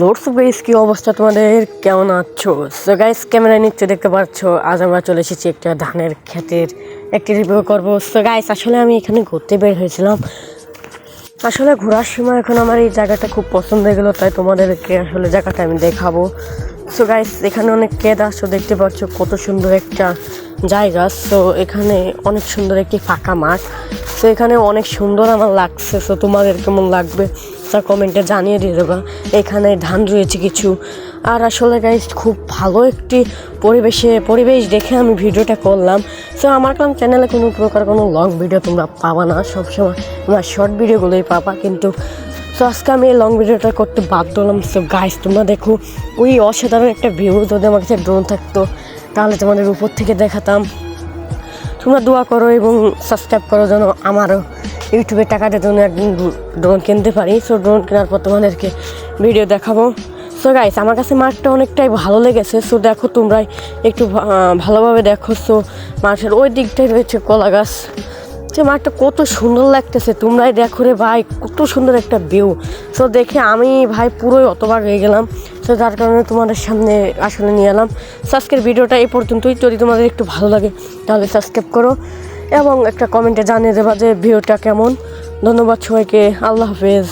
Loads guys কি অবস্থা তোমাদের? কেমন আছো? সো গাইস ক্যামেরায় নিচ্ছে দেখতে পাচ্ছ আজ আমরা চলে এসেছি একটা ধানের ক্ষেতের একটি রিভিউ করব। সো গাইস আসলে আমি এখানে ঘুরতে বের হয়েছিলাম। আসলে ঘোরার সময় এখন আমার এই জায়গাটা খুব পছন্দ হয়ে গেলো, তাই তোমাদেরকে আসলে জায়গাটা আমি দেখাবো। সো গাইস এখানে অনেক কেদ আসছো দেখতে পাচ্ছ কত সুন্দর একটা জায়গা। সো এখানে অনেক সুন্দর একটি ফাঁকা মাঠ। সো এখানে অনেক সুন্দর আমার লাগছে। সো তোমাদের কেমন লাগবে? তা কমেন্টে জানিয়ে দিয়ে দেবা। এখানে ধান রয়েছে কিছু। আর আসলে গাইস খুব ভালো একটি পরিবেশে, পরিবেশ দেখে আমি ভিডিওটা করলাম। সো আমার কারণ চ্যানেলে কোনো প্রকার কোনো লং ভিডিও তোমরা পাবা না। সবসময় তোমরা শর্ট ভিডিওগুলোই পাবা। কিন্তু সো আজকে আমি এই লং ভিডিওটা করতে বাধ্য হলাম। সো গাইস তোমরা দেখো, ওই অসাধারণ একটা ভিউ যদি আমার কাছে ড্রোন থাকতো, তাহলে তোমাদের উপর থেকে দেখাতাম। তোমরা দোয়া করো এবং সাবস্ক্রাইব করো যেন আমারও ইউটিউবে টাকাটা যেন একদিন ড্রোন কিনতে পারি সো ড্রোন কেনার পর তোমাদেরকে ভিডিও দেখাবো। সো গাইস আমার কাছে মাঠটা অনেকটাই ভালো লেগেছে সো দেখো তোমরা একটু ভালোভাবে দেখো সো মাঠের ওই দিকটাই রয়েছে কলা গাছ। যে মাঠটা কত সুন্দর লাগতেছে, তোমরাই দেখো রে ভাই, কত সুন্দর একটা ভিউ সো দেখে আমি ভাই পুরোই অতবার হয়ে গেলাম সো যার কারণে তোমাদের সামনে আসলে নিয়ে এলাম। আজকের ভিডিওটা এই পর্যন্তই, যদি তোমাদের একটু ভালো লাগে, তাহলে সাবস্ক্রাইব করো। এবং একটা কমেন্টে জানিয়ে দেবা যে ভিডিওটা কেমন। ধন্যবাদ সবাইকে। আল্লাহ হাফেজ।